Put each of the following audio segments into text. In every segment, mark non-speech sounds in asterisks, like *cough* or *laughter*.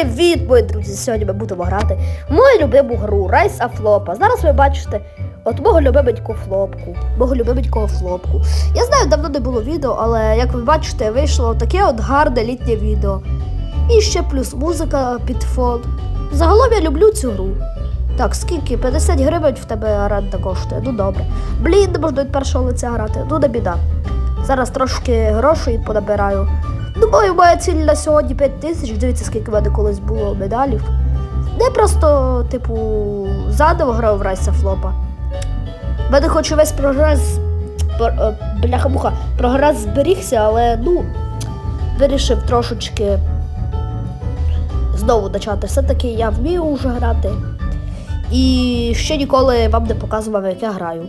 Привіт, мої друзі! Сьогодні ми будемо грати мою любиму гру Райс Афлопа. Зараз ви бачите от мого любименького флопку. Мого любименького флопку. Я знаю, давно не було відео, але як ви бачите, вийшло таке от гарне літнє відео. І ще плюс музика під фон. Загалом я люблю цю гру. Так, скільки? 50 гривень в тебе оренда коштує. Ну добре. Блін, не можна від першого лиця грати. Ну не біда. Зараз трошки грошей понабираю. Думаю, моя ціль на сьогодні 5 тисяч. Дивіться, скільки в мене колись було медалів. Не просто, типу, заново грав в Райса Флопа. В мене хоч весь прогрес. пр- е, Бляха-муха, прогрес зберігся, але ну, вирішив трошечки знову почати. Все-таки я вмію вже грати. І ще ніколи вам не показував, як я граю.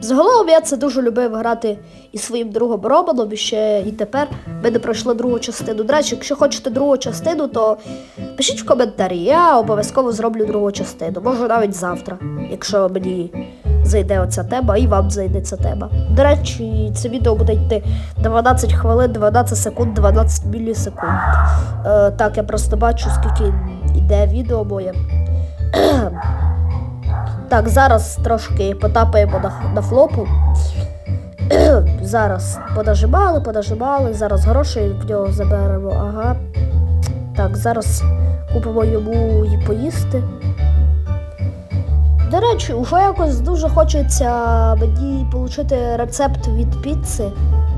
Загалом я це дуже любив грати із своїм другом Романом, і ще і тепер ми не пройшли другу частину. До речі, якщо хочете другу частину, то пишіть в коментарі. Я обов'язково зроблю другу частину. Може навіть завтра, якщо мені зайде оця тема і вам зайде ця тема. До речі, це відео буде йти 12 хвилин, 12 секунд, 12 мілісекунд. Е, так, я просто бачу, скільки йде відео моє. Так, зараз трошки потапаємо на, на флопу. *clears throat* зараз подажимали, подажимали, зараз гроші в нього заберемо. Ага. Так, зараз купимо йому і поїсти. До речі, вже якось дуже хочеться мені отримати рецепт від піци.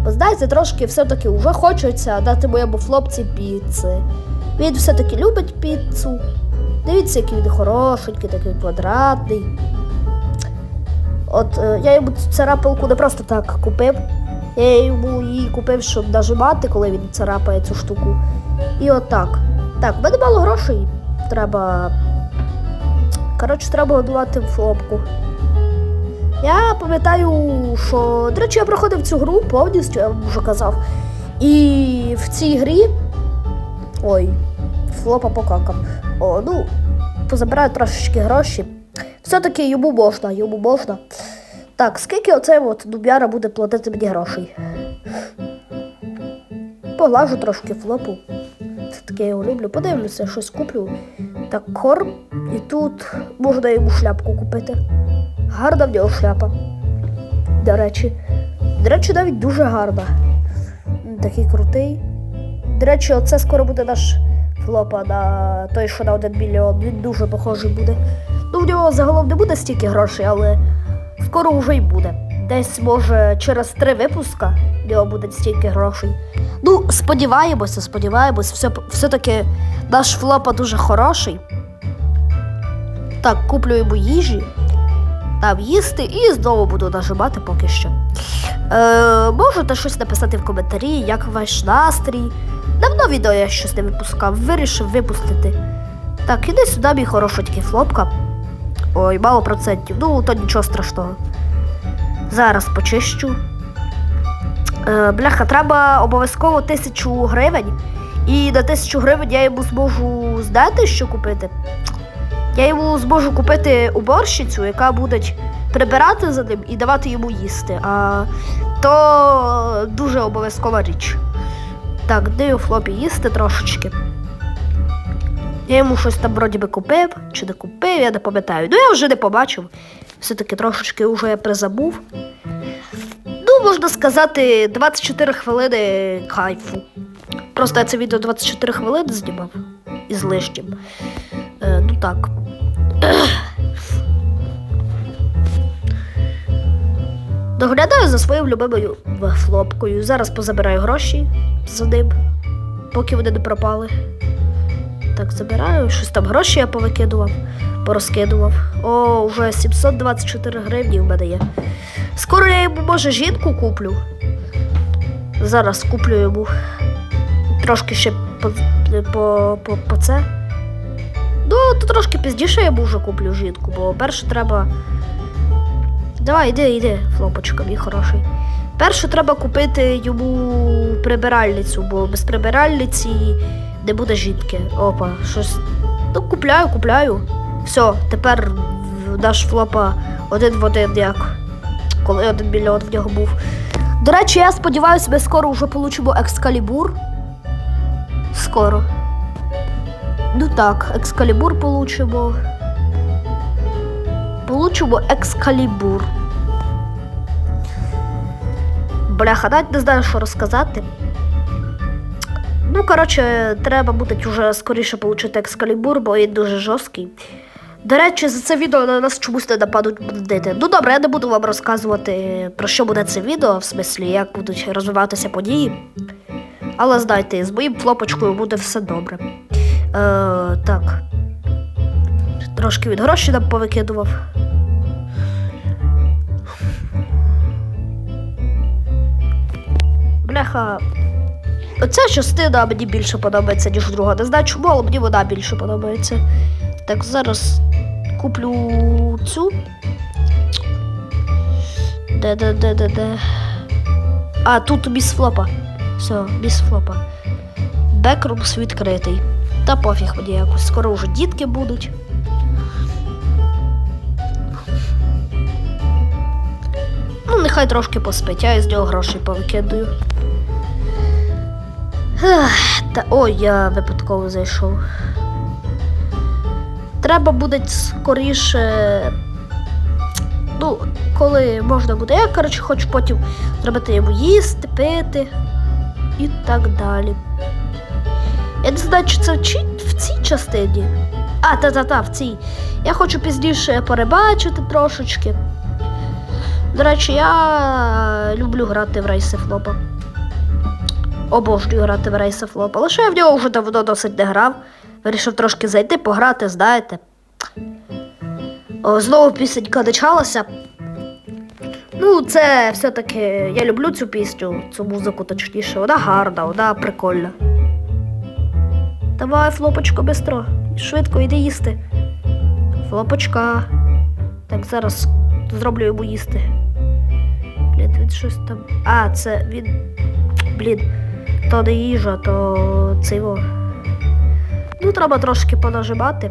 Бо знаєте, трошки все-таки вже хочеться дати моєму хлопці піци. Він все-таки любить піцу. Дивіться, який він хорошенький, такий квадратний. От е, я йому цю царапалку не просто так купив. Я йому її купив, щоб нажимати, коли він царапає цю штуку. І отак. Так, в мене мало грошей. Треба. Коротше, треба годувати флопку. Я пам'ятаю, що. До речі, я проходив цю гру повністю, я вам вже казав. І в цій грі. Ой, флопа покакав. О, ну, позабираю трошечки гроші. Все-таки йому можна, йому можна. Так, скільки оцей от дуб'яра буде платити мені грошей? Поглажу трошки флопу. Це таке я його люблю. Подивлюся, щось куплю. Так, корм. І тут можна йому шляпку купити. Гарна в нього шляпа. До речі. До речі, навіть дуже гарна. Такий крутий. До речі, оце скоро буде наш флопа на той, що на один мільйон. Він дуже похожий буде. Ну, в нього загалом не буде стільки грошей, але скоро вже й буде. Десь, може, через три випуска в нього буде стільки грошей. Ну, сподіваємося, сподіваємося, все, все-таки наш флопа дуже хороший. Так, куплю йому їжі, там їсти і знову буду нажимати поки що. Е, можете щось написати в коментарі, як ваш настрій. Давно відео я щось не випускав, вирішив випустити. Так, іди сюди, мій хорошенький флопка. Ой, мало процентів. Ну, то нічого страшного. Зараз почищу. Е, бляха, треба обов'язково тисячу гривень. І на тисячу гривень я йому зможу знаєте, що купити. Я йому зможу купити уборщицю, яка буде прибирати за ним і давати йому їсти. А то дуже обов'язкова річ. Так, даю флопі їсти трошечки. Я йому щось там вроді би купив, чи не купив, я не пам'ятаю. Ну я вже не побачив. Все-таки трошечки вже я призабув. Ну, можна сказати, 24 хвилини кайфу. Просто я це відео 24 хвилини знімав із лишнім. Е, ну так. Доглядаю за своїм любимою флопкою. Зараз позабираю гроші за ним, поки вони не пропали. Так, забираю, щось там гроші я повикидував, порозкидував. О, вже 724 гривні в мене є. Скоро я йому, може, жінку куплю. Зараз куплю йому трошки ще по, по, по, по це. Ну, то трошки пізніше я йому вже куплю жінку, бо перше треба. Давай, йди, йди, флопочка, мій хороший. Перше треба купити йому прибиральницю, бо без прибиральниці не буде жінки. Опа, щось. Ну, купляю, купляю. Все, тепер наш флопа один в один, як коли один мільйон в нього був. До речі, я сподіваюся, ми скоро вже получимо екскалібур. Скоро. Ну так, екскалібур получимо. Получимо екскалібур. Бляха, навіть не знаю, що розказати. Ну, коротше, треба буде вже скоріше отримати екскалібур, бо він дуже жорсткий. До речі, за це відео на нас чомусь не нападуть бандити. Ну добре, я не буду вам розказувати, про що буде це відео, в смислі, як будуть розвиватися події. Але знайте, з моїм флопочкою буде все добре. Е, так. Трошки від гроші нам повикидував. Бляха. Оця частина мені більше подобається, ніж друга. Не знаю чому, але мені вона більше подобається. Так, зараз куплю цю. Де, де, де, де, де. А, тут без флопа. Все, без флопа. Бекрумс відкритий. Та пофіг мені якось. Скоро вже дітки будуть. Ну, нехай трошки поспить, а я з нього грошей повикидаю. Та ой, я випадково зайшов. Треба буде скоріше. Ну, коли можна буде. Я, коротше, хочу потім зробити йому їсти, пити і так далі. Я не знаю, чи це в цій частині. А, та-та-та, в цій. Я хочу пізніше перебачити трошечки. До речі, я люблю грати в рейси флопа. Обожнюю грати в рейси флопа. Лише я в нього вже давно досить не грав. Вирішив трошки зайти, пограти, знаєте. О, знову пісенька почалася. Ну, це все-таки. Я люблю цю пісню, цю музику точніше. Вона гарна, вона прикольна. Давай, флопочко, бистро. Швидко йди їсти. Флопочка. Так, зараз зроблю йому їсти. Блін, він щось там. А, це він. Блін, то не їжа, то його. Ну, треба трошки понажимати.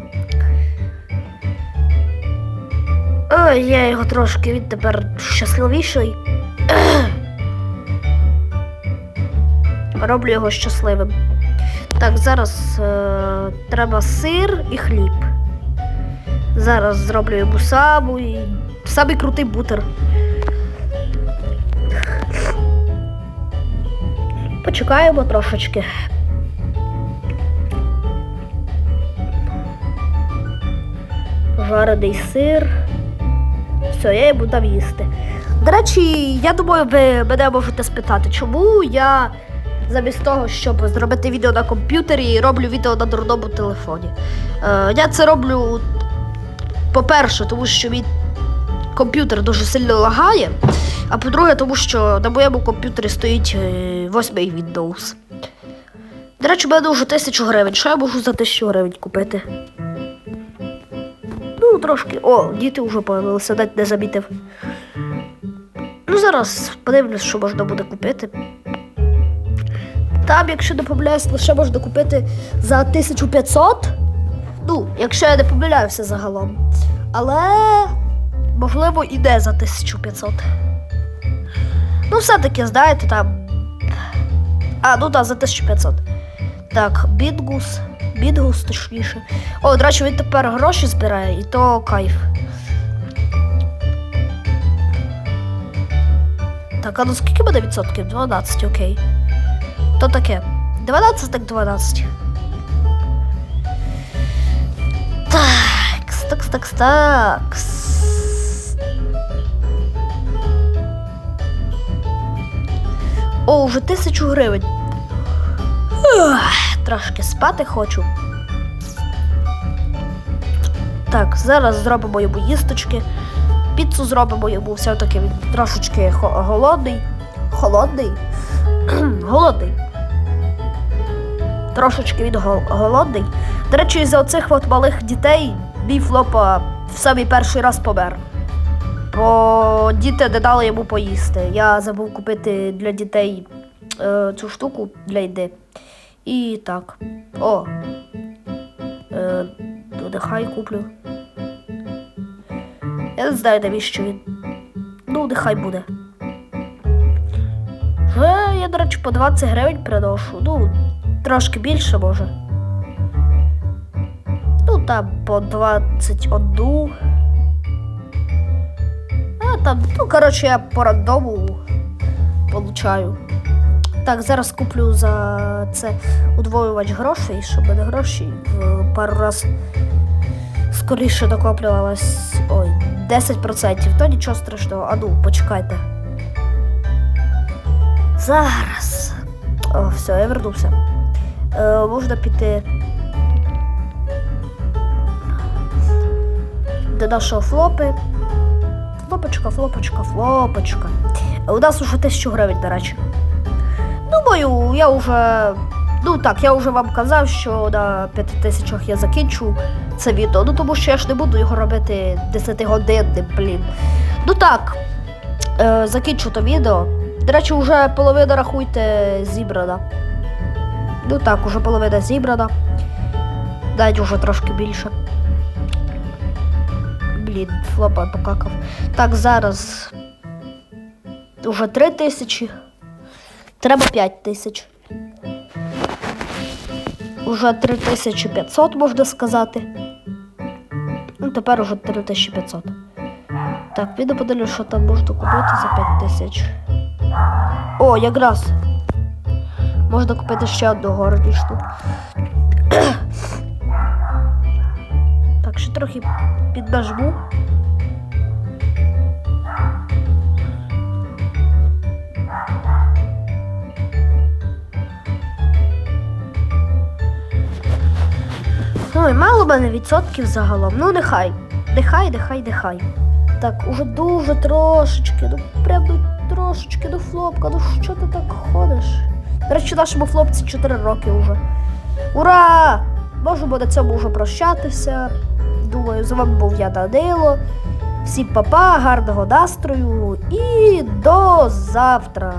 Ой, я його трошки, він тепер щасливіший. Роблю його щасливим. Так, зараз е, треба сир і хліб. Зараз зроблю йому самий, самий крутий бутер. Почекаємо трошечки. Жарений сир. Все, я йому дав їсти. До речі, я думаю, ви мене можете спитати, чому я замість того, щоб зробити відео на комп'ютері, роблю відео на дурному телефоні. Е, я це роблю, по-перше, тому що мій комп'ютер дуже сильно лагає. А по-друге, тому що на моєму комп'ютері стоїть е, восьмий Windows. До речі, у мене вже тисячу гривень. Що я можу за тисячу гривень купити? Ну, трошки. О, діти вже появилися, навіть не замітив. Ну, зараз подивлюсь, що можна буде купити. Там, якщо не помиляюсь, лише можна купити за 1500. Ну, якщо я не помиляюся загалом. Але можливо іде за 1500. Ну, все-таки, знаєте, там. А, ну так, за 1500. Так, Бінгус. Бінгус, точніше. О, до речі, він тепер гроші збирає, і то кайф. Так, а ну скільки буде відсотків? 12, окей. То таке. 12, так 12. Такс, такс, такс, такс. О, вже тисячу гривень. Трошки спати хочу. Так, зараз зробимо йому їсточки. Піцу зробимо йому все-таки він трошечки голодний. Холодний. *clears throat* голодний. Трошечки він голодний. До речі, із-за оцих от малих дітей мій флопа в самий перший раз помер. Бо діти не дали йому поїсти. Я забув купити для дітей е, цю штуку для їди. І так. О. Е, нехай куплю. Я не знаю, навіщо він. Ну, нехай буде. Е, я, до речі, по 20 гривень приношу. Ну, трошки більше може. Ну, там по 21. Там, ну, коротше, я по рандому получаю. Так, зараз куплю за це удвоювач грошей, щоб мене гроші в пару раз скоріше накоплювалось. Ой, 10%. То нічого страшного. А ну, почекайте. Зараз. О, все, я вернувся. Е, можна піти до нашого флопи. Флопочка, флопочка, флопочка. У нас уже тисячу гривень, до речі. Думаю, я вже. Ну так, я вже вам казав, що на 5 тисячах я закінчу це відео. Ну тому що я ж не буду його робити 10 годинним, блін. Ну так, е, закінчу то відео. До речі, вже половина рахуйте зібрана. Ну так, уже половина зібрана. Навіть уже трошки більше. Блін, флопа покакав. Так, зараз уже 3 тисячі. Треба 5 тисяч. Уже 3500, можна сказати. Ну, тепер уже 3500. Так, піду подивлюсь, що там можна купити за 5000. О, якраз. Можна купити ще одну горнішну. *coughs* так, ще трохи піднажму. Ой, мало в мене відсотків загалом. Ну, нехай. Нехай, нехай, нехай. Так, уже дуже трошечки, ну прям ну трошечки, ну флопка, ну що ти так ходиш? До речі, нашому хлопці 4 роки вже. Ура! Можемо на цьому вже прощатися. Думаю, з вами був я Данило. Всім папа, гарного настрою і до завтра.